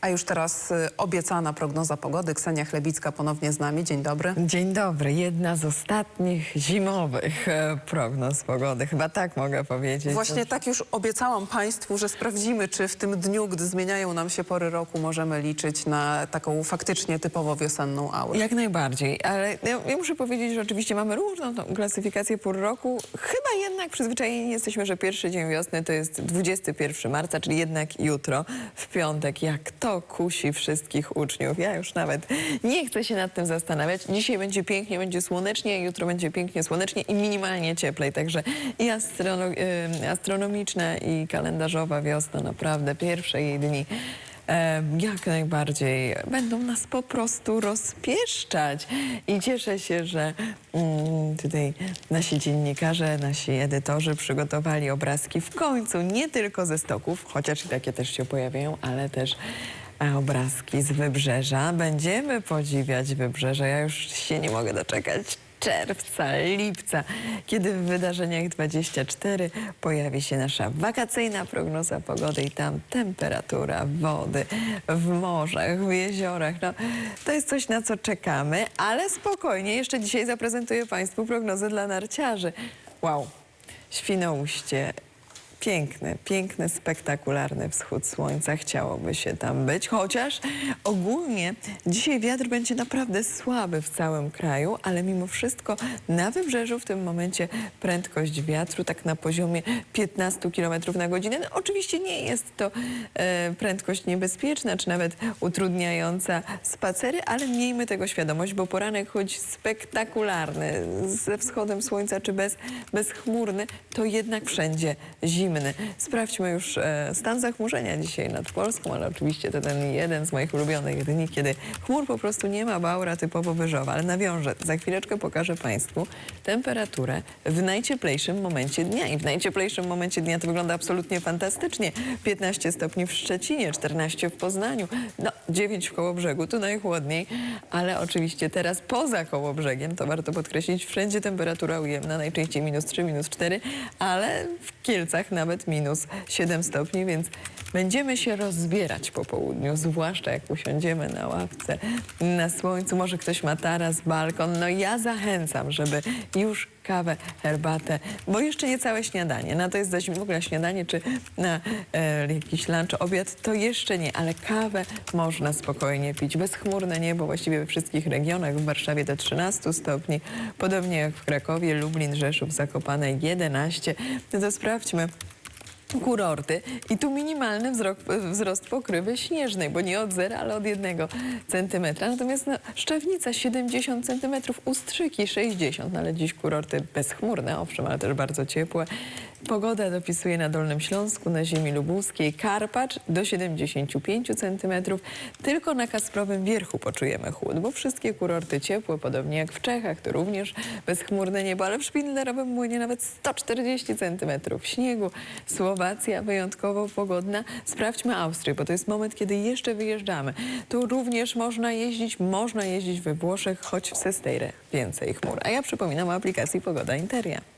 A już teraz y, obiecana prognoza pogody. Ksenia Chlebicka ponownie z nami. Dzień dobry. Dzień dobry. Jedna z ostatnich zimowych e, prognoz pogody. Chyba tak mogę powiedzieć. Właśnie tak już obiecałam Państwu, że sprawdzimy, czy w tym dniu, gdy zmieniają nam się pory roku, możemy liczyć na taką faktycznie typowo wiosenną aurę. Jak najbardziej, ale ja, ja muszę powiedzieć, że oczywiście mamy różną tą klasyfikację pór roku. Chyba jednak przyzwyczajeni jesteśmy, że pierwszy dzień wiosny to jest 21 marca, czyli jednak jutro, w piątek. Jak to kusi wszystkich uczniów. Ja już nawet nie chcę się nad tym zastanawiać. Dzisiaj będzie pięknie, będzie słonecznie, jutro będzie pięknie, słonecznie i minimalnie cieplej. Także i astrono, y, astronomiczna i kalendarzowa wiosna, naprawdę pierwsze jej dni. Jak najbardziej będą nas po prostu rozpieszczać. I cieszę się, że mm, tutaj nasi dziennikarze, nasi edytorzy przygotowali obrazki w końcu nie tylko ze stoków, chociaż i takie też się pojawiają, ale też e, obrazki z wybrzeża. Będziemy podziwiać wybrzeże. Ja już się nie mogę doczekać czerwca, lipca, kiedy w wydarzeniach 24 pojawi się nasza wakacyjna prognoza pogody i tam temperatura wody w morzach, w jeziorach. No, to jest coś, na co czekamy, ale spokojnie, jeszcze dzisiaj zaprezentuję Państwu prognozę dla narciarzy. Wow, Świnoujście. Piękny, piękny, spektakularny wschód słońca. Chciałoby się tam być, chociaż ogólnie dzisiaj wiatr będzie naprawdę słaby w całym kraju, ale mimo wszystko na wybrzeżu w tym momencie prędkość wiatru tak na poziomie 15 km na godzinę. No, oczywiście nie jest to e, prędkość niebezpieczna, czy nawet utrudniająca spacery, ale miejmy tego świadomość, bo poranek choć spektakularny, ze wschodem słońca czy bez, bezchmurny, to jednak wszędzie Sprawdźmy już e, stan zachmurzenia dzisiaj nad Polską, ale oczywiście to ten jeden z moich ulubionych dni, kiedy chmur po prostu nie ma, baura typowo wyżowa. Ale nawiążę, za chwileczkę pokażę Państwu temperaturę w najcieplejszym momencie dnia. I w najcieplejszym momencie dnia to wygląda absolutnie fantastycznie. 15 stopni w Szczecinie, 14 w Poznaniu, no 9 w Kołobrzegu, tu najchłodniej, ale oczywiście teraz poza Kołobrzegiem, to warto podkreślić, wszędzie temperatura ujemna, najczęściej minus 3, minus 4, ale w Kielcach nawet minus 7 stopni, więc będziemy się rozbierać po południu, zwłaszcza jak usiądziemy na ławce na słońcu. Może ktoś ma taras, balkon. No ja zachęcam, żeby już kawę, herbatę, bo jeszcze nie całe śniadanie. Na to jest zimno. W ogóle śniadanie czy na e, jakiś lunch, obiad, to jeszcze nie, ale kawę można spokojnie pić. Bezchmurne niebo właściwie we wszystkich regionach. W Warszawie do 13 stopni, podobnie jak w Krakowie, Lublin, Rzeszów, Zakopane 11. No to sprawdźmy kurorty i tu minimalny wzrok, wzrost pokrywy śnieżnej, bo nie od zera, ale od jednego centymetra. Natomiast no, Szczawnica 70 centymetrów, Ustrzyki 60, no ale dziś kurorty bezchmurne, owszem, ale też bardzo ciepłe. Pogoda dopisuje na Dolnym Śląsku, na ziemi lubuskiej, Karpacz do 75 centymetrów. Tylko na Kasprowym Wierchu poczujemy chłód, bo wszystkie kurorty ciepłe, podobnie jak w Czechach, to również bezchmurne niebo, ale w Szpindlerowym Młynie nawet 140 centymetrów śniegu. Słowacja wyjątkowo pogodna. Sprawdźmy Austrię, bo to jest moment, kiedy jeszcze wyjeżdżamy. Tu również można jeździć, można jeździć we Włoszech, choć w Sesteire więcej chmur. A ja przypominam o aplikacji Pogoda Interia.